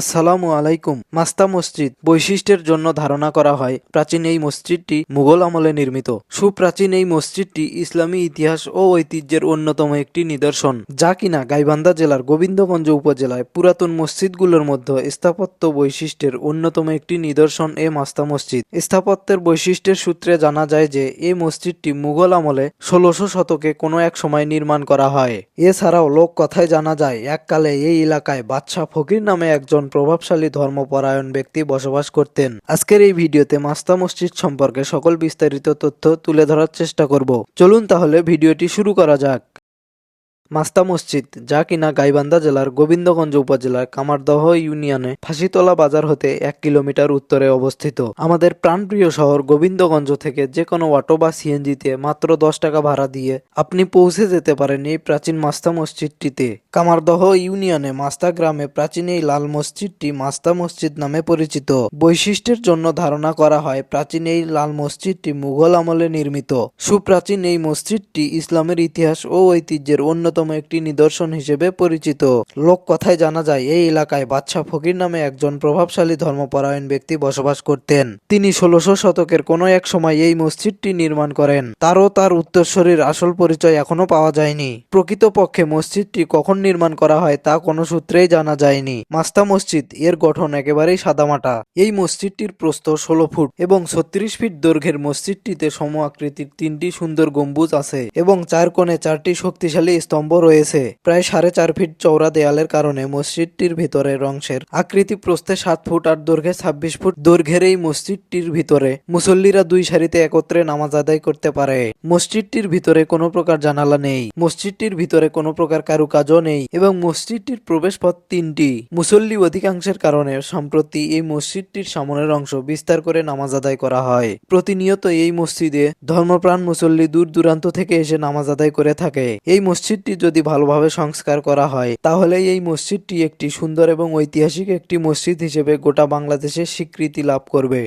আসসালামু আলাইকুম। মাস্তা মসজিদ বৈশিষ্ট্যের জন্য ধারণা করা হয়, প্রাচীন এই মসজিদটি মুঘল আমলে নির্মিত। সুপ্রাচীন এই মসজিদটি ইসলামী ইতিহাস ও ঐতিহ্যের অন্যতম একটি নিদর্শন, যা কিনা গাইবান্ধা জেলার গোবিন্দগঞ্জ উপজেলায় পুরাতন মসজিদগুলোর মধ্যে স্থাপত্য বৈশিষ্ট্যের অন্যতম একটি নিদর্শন এ মাস্তা মসজিদ। স্থাপত্যের বৈশিষ্ট্যের সূত্রে জানা যায় যে এই মসজিদটি মুঘল আমলে ষোলশো শতকে কোনো এক সময় নির্মাণ করা হয়। এছাড়াও লোক কথায় জানা যায়, এককালে এই এলাকায় বাদশাহ ফকির নামে একজন প্রভাবশালী ধর্মপরায়ণ ব্যক্তি বসবাস করতেন। আজকের এই ভিডিওতে মাস্তা মসজিদ সম্পর্কে সকল বিস্তারিত তথ্য তুলে ধরার চেষ্টা করব। চলুন তাহলে ভিডিওটি শুরু করা যাক। মাস্তা মসজিদ, যা কিনা গাইবান্ধা জেলার গোবিন্দগঞ্জ উপজেলার কামারদহ ইউনিয়নে ফাঁসিতলা বাজার হতে এক কিলোমিটার উত্তরে অবস্থিত। আমাদের প্রাণপ্রিয় শহর গোবিন্দগঞ্জ থেকে যে কোনো অটো বা সিএনজিতে মাত্র দশ টাকা ভাড়া দিয়ে আপনি পৌঁছে যেতে পারেন এই প্রাচীন মাস্তা মসজিদটিতে। কামারদহ ইউনিয়নে মাস্তা গ্রামে প্রাচীন এই লাল মসজিদটি মাস্তা মসজিদ নামে পরিচিত। বৈশিষ্ট্যের জন্য ধারণা করা হয় প্রাচীন এই লাল মসজিদটি মুঘল আমলে নির্মিত। সুপ্রাচীন এই মসজিদটি ইসলামের ইতিহাস ও ঐতিহ্যের অন্যতম একটি নিদর্শন হিসেবে পরিচিত। লোক কথায় জানা যায়, এই এলাকায় বাদশাহ ফকির নামে একজন প্রভাবশালী ধর্মপরায়ণ ব্যক্তি বসবাস করতেন। তিনি ষোলশো শতকের কোনো এক সময় এই মসজিদটি নির্মাণ করেন। তারও তার উত্তরসূরির আসল পরিচয় এখনও পাওয়া যায়নি। প্রকৃতপক্ষে মসজিদটি কখন নির্মাণ করা হয় তা কোনো সূত্রেই জানা যায়নি। মাস্তা মসজিদ, এর গঠন একেবারেই সাদামাটা। এই মসজিদটির প্রস্থ ষোলো ফুট এবং ছত্রিশ ফিট দৈর্ঘ্যের মসজিদটিতে সম আকৃতির তিনটি সুন্দর গম্বুজ আছে এবং চার কোণে চারটি শক্তিশালী স্তম্ভ রয়েছে। প্রায় সাড়ে চার ফিট চওড়া দেয়ালের কারণে মসজিদটির ভিতরের অংশের আকৃতি প্রস্থে সাত ফুট আর দৈর্ঘ্যে ছাব্বিশ ফুট দৈর্ঘ্যের এই মসজিদটির ভিতরে মুসল্লিরা দুই সারিতে একত্রে নামাজ আদায় করতে পারে। মসজিদটির ভিতরে কোনো প্রকার জানালা নেই। মসজিদটির ভিতরে কোনো প্রকার কারুকাজও নেই এবং মসজিদটির প্রবেশ পথ তিনটি। মুসল্লি অধিকাংশের কারণে সম্প্রতি এই মসজিদটির সামনের অংশ বিস্তার করে নামাজ আদায় করা হয়। প্রতিনিয়ত এই মসজিদে ধর্মপ্রাণ মুসল্লি দূর দূরান্ত থেকে এসে নামাজ আদায় করে থাকে। এই মসজিদটি যদি ভালোভাবে সংস্কার করা হয় তাহলে এই মসজিদটি একটি সুন্দর এবং ঐতিহাসিক একটি মসজিদ হিসেবে গোটা বাংলাদেশে স্বীকৃতি লাভ করবে।